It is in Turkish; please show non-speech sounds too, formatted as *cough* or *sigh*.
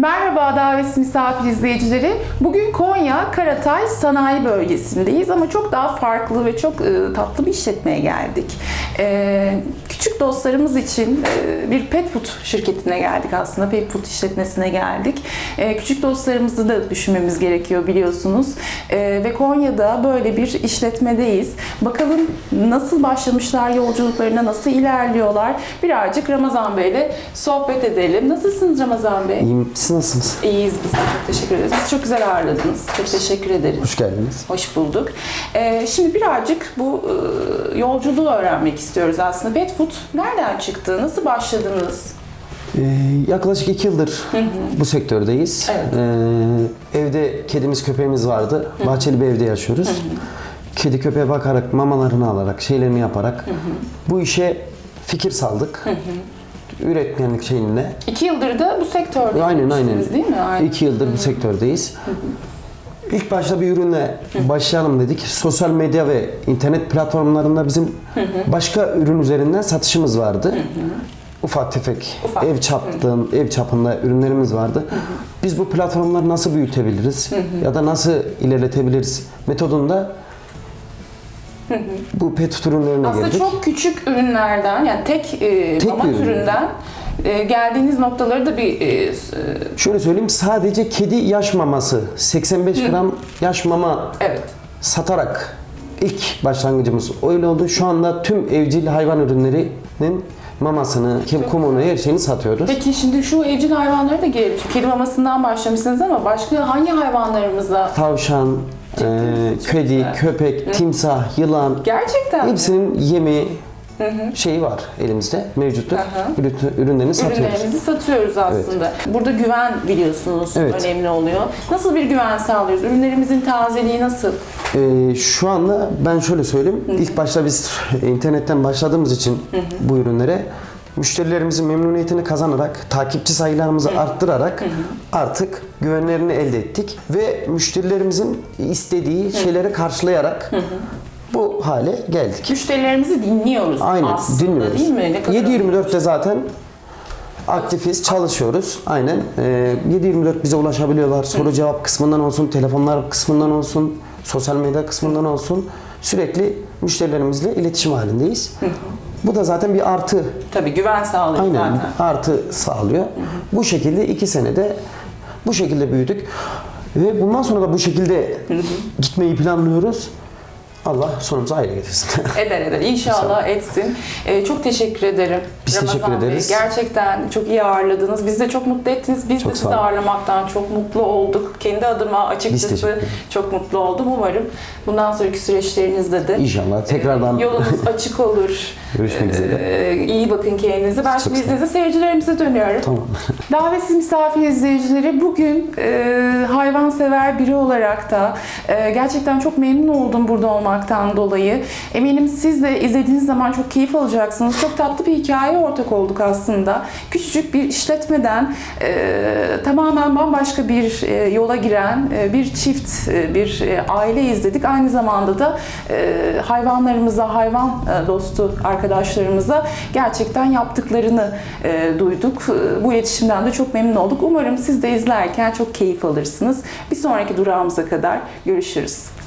Merhaba davetsiz misafir izleyicileri. Bugün Konya Karatay Sanayi Bölgesi'ndeyiz ama çok daha farklı ve çok e, tatlı bir işletmeye geldik. E, küçük dostlarımız için e, bir pet food şirketine geldik aslında. Pet food işletmesine geldik. E, küçük dostlarımızı da düşünmemiz gerekiyor biliyorsunuz. E, ve Konya'da böyle bir işletmedeyiz. Bakalım nasıl başlamışlar yolculuklarına, nasıl ilerliyorlar? Birazcık Ramazan Bey'le sohbet edelim. Nasılsınız Ramazan Bey? İyiyim. Siz nasılsınız? İyiyiz biz de çok teşekkür ederiz. Biz çok güzel ağırladınız. Çok teşekkür ederiz. Hoş geldiniz. Hoş bulduk. Şimdi birazcık bu yolculuğu öğrenmek istiyoruz aslında. Pet Food nereden çıktı? Nasıl başladınız? Ee, yaklaşık iki yıldır bu sektördeyiz. Evet. Ee, evde kedimiz köpeğimiz vardı. Bahçeli bir evde yaşıyoruz. Kedi köpeğe bakarak, mamalarını alarak, şeylerini yaparak bu işe fikir saldık. Üretmenlik şeyinde. İki yıldır da bu sektörde Aynen aynen. değil mi? Aynen. İki yıldır bu sektördeyiz. İlk başta bir ürünle başlayalım dedik. Sosyal medya ve internet platformlarında bizim başka ürün üzerinden satışımız vardı. Ufak tefek Ufak. ev çaptığın ev çapında ürünlerimiz vardı. Biz bu platformları nasıl büyütebiliriz ya da nasıl ilerletebiliriz metodunda bu pet ürünlerine Aslında geldik. çok küçük ürünlerden yani tek, e, Tek mama bir ürün. türünden e, geldiğiniz noktaları da bir e, e, Şöyle söyleyeyim sadece kedi yaş maması 85 gram yaş mama evet. satarak ilk başlangıcımız öyle oldu. Şu anda tüm evcil hayvan ürünlerinin mamasını, kumunu, her şeyini satıyoruz. Peki şimdi şu evcil hayvanlara da gelelim. Kedi mamasından başlamışsınız ama başka hangi hayvanlarımızla? Tavşan, e, kedi, köpek, timsah, yılan Gerçekten mi? Şeyi var elimizde mevcuttur. Hı hı. Ürün- Ürünlerini satıyoruz. Ürünlerimizi satıyoruz aslında. Burada güven biliyorsunuz Evet. önemli oluyor. Nasıl bir güven sağlıyoruz? Ürünlerimizin tazeliği nasıl? Ee, şu anda ben şöyle söyleyeyim. İlk başta biz internetten başladığımız için bu ürünlere müşterilerimizin memnuniyetini kazanarak, takipçi sayılarımızı arttırarak artık güvenlerini elde ettik ve müşterilerimizin istediği şeyleri karşılayarak bu hale geldik. Müşterilerimizi dinliyoruz Aynen aslında dinliyoruz. değil mi? Ne kadar 7-24'te zaten aktifiz, çalışıyoruz. Aynen. Ee, 7-24 bize ulaşabiliyorlar. Soru cevap kısmından olsun, telefonlar kısmından olsun, sosyal medya kısmından olsun. Sürekli müşterilerimizle iletişim halindeyiz. Bu da zaten bir artı. Tabii güven sağlıyor Aynen zaten. artı sağlıyor. Bu şekilde iki senede bu şekilde büyüdük. Ve bundan sonra da bu şekilde gitmeyi planlıyoruz. Allah sonumuzu hayır getirsin. *laughs* Eder eder. İnşallah etsin. Ee, çok teşekkür ederim. Biz teşekkür Bey. ederiz. Gerçekten çok iyi ağırladınız. Bizi de çok mutlu ettiniz. Biz Çok de sizi ağırlamaktan çok mutlu olduk. Kendi adıma açıkçası çok mutlu oldum. Umarım bundan sonraki süreçlerinizde de İnşallah tekrardan yolunuz *laughs* açık olur. Görüşmek üzere. Ee, iyi bakın kendinize. Ben Çok şimdi izninizle seyircilerimize dönüyorum. Tamam. *laughs* Davetsiz misafir izleyicileri bugün e, hayvansever biri olarak da e, gerçekten çok memnun oldum burada olmaktan dolayı. Eminim siz de izlediğiniz zaman çok keyif alacaksınız. Çok tatlı bir hikaye ortak olduk aslında. Küçücük bir işletmeden e, tamamen bambaşka bir e, yola giren e, bir çift, e, bir e, aile izledik. Aynı zamanda da e, hayvanlarımıza, hayvan e, dostu arkadaşlarımıza gerçekten yaptıklarını e, duyduk. E, Bu iletişimden de çok memnun olduk. Umarım siz de izlerken çok keyif alırsınız. Bir sonraki durağımıza kadar görüşürüz.